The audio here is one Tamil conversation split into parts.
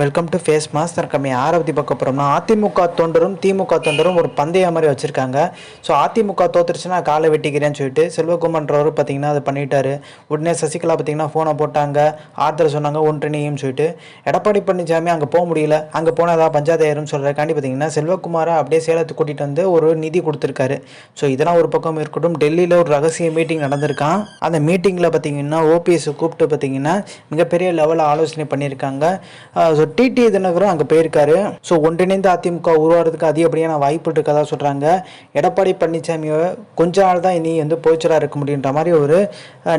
வெல்கம் டு ஃபேஸ் மாஸ்டர் கம்மி யாரை பற்றி பார்க்க போகிறோம்னா அதிமுக தொண்டரும் திமுக தொண்டரும் ஒரு பந்தய மாதிரி வச்சுருக்காங்க. ஸோ அதிமுக தோத்துருச்சுன்னா காலை வெட்டிக்கிறேன்னு சொல்லிட்டு செல்வகுமார்ன்றவர் பார்த்தீங்கன்னா அதை பண்ணிட்டாரு. உடனே சசிகலா பார்த்தீங்கன்னா ஃபோனை போட்டாங்க. ஆறுதல் சொன்னாங்க ஒன்றிணையும் சொல்லிட்டு. எடப்பாடி பழனிசாமி அங்கே போக முடியல. அங்கே போனால் ஏதாவது பஞ்சாயத்து சொல்கிறக்காண்டி பார்த்தீங்கன்னா செல்வகுமாரை அப்படியே சேலத்துக்கு கூட்டிகிட்டு வந்து ஒரு நிதி கொடுத்துருக்காரு. ஸோ இதெல்லாம் ஒரு பக்கம் இருக்கட்டும். டெல்லியில் ஒரு ரகசிய மீட்டிங் நடந்திருக்கான். அந்த மீட்டிங்கில் பார்த்தீங்கன்னா ஓபிஎஸ் கூப்பிட்டு பார்த்தீங்கன்னா மிகப்பெரிய லெவலில் ஆலோசனை பண்ணியிருக்காங்க. ஸோ டிடி தினகரும் அங்கே போயிருக்காரு. ஸோ ஒன்றிணைந்த அதிமுக உருவாகிறதுக்கு அதிகப்படியான வாய்ப்பு இருக்கதா சொல்கிறாங்க எடப்பாடி பழனிசாமியை கொஞ்ச நாள் தான் இனி வந்து போச்சராக இருக்க முடியுன்ற மாதிரி ஒரு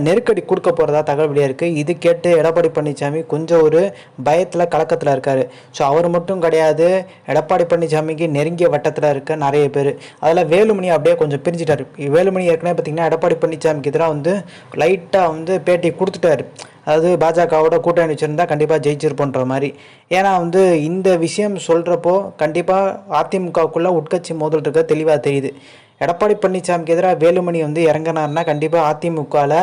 நெருக்கடி கொடுக்க போகிறதா தகவல் வெளியாக இருக்குது இது கேட்டு எடப்பாடி பழனிசாமி கொஞ்சம் ஒரு பயத்தில் கலக்கத்தில் இருக்கார். ஸோ அவர் மட்டும் கிடையாது. எடப்பாடி பழனிசாமிக்கு நெருங்கிய வட்டத்தில் இருக்க நிறைய பேர். அதில் வேலுமணி அப்படியே கொஞ்சம் பிரிஞ்சிட்டார். வேலுமணி ஏற்கனவே பார்த்தீங்கன்னா எடப்பாடி பழனிசாமிக்கு எதிராக வந்து லைட்டாக வந்து பேட்டி கொடுத்துட்டாரு. அதாவது பாஜகவோட கூட்டணி வச்சுருந்தா கண்டிப்பாக ஜெயிச்சிருப்போன்ற மாதிரி. ஏன்னா வந்து இந்த விஷயம் சொல்கிறப்போ கண்டிப்பாக அதிமுகவுக்குள்ளே உட்கட்சி மோதல் இருக்க தெளிவாக தெரியுது. எடப்பாடி பழனிசாமிக்கு எதிராக வேலுமணி வந்து இறங்கினார்னா கண்டிப்பாக அதிமுகவில்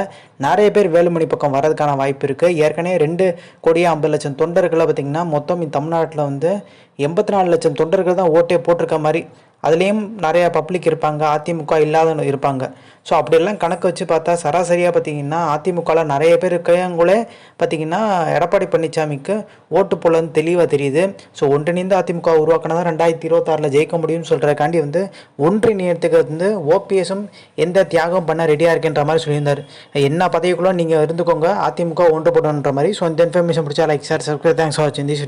நிறைய பேர் வேலுமணி பக்கம் வர்றதுக்கான வாய்ப்பு இருக்குது ஏற்கனவே ரெண்டு கோடியே ஐம்பது லட்சம் தொண்டர்களை பார்த்திங்கன்னா மொத்தம் இந்த தமிழ்நாட்டில் வந்து எண்பத்தி நாலு லட்சம் தொண்டர்கள் தான் ஓட்டே போட்டிருக்க மாதிரி அதுலேயும் நிறையா பப்ளிக் இருப்பாங்க அதிமுக இல்லாத இருப்பாங்க. ஸோ அப்படியெல்லாம் கணக்கு வச்சு பார்த்தா சராசரியாக பார்த்தீங்கன்னா அதிமுகவில் நிறைய பேர் இருக்கையங்களே பார்த்தீங்கன்னா எடப்பாடி பழனிசாமிக்கு ஓட்டு போலன்னு தெளிவாக தெரியுது. ஸோ ஒன்றிணைந்து அதிமுக உருவாக்கினா தான் ரெண்டாயிரத்தி இருபத்தாறில் ஜெயிக்க முடியும்னு சொல்கிறக்காண்டி வந்து ஒன்றிணையத்துக்கு வந்து ஓபிஎஸும் எந்த தியாகம் பண்ண ரெடியாக இருக்குன்ற மாதிரி சொல்லியிருந்தார். என்ன பதவிக்குள்ளே நீங்கள் இருந்துக்கோங்க அதிமுக ஒன்று போடணுன்ற மாதிரி. ஸோ இந்த இன்ஃபர்மேஷன் பிடிச்சா like sir subscribe thanks for வாட்சிங் திஸ்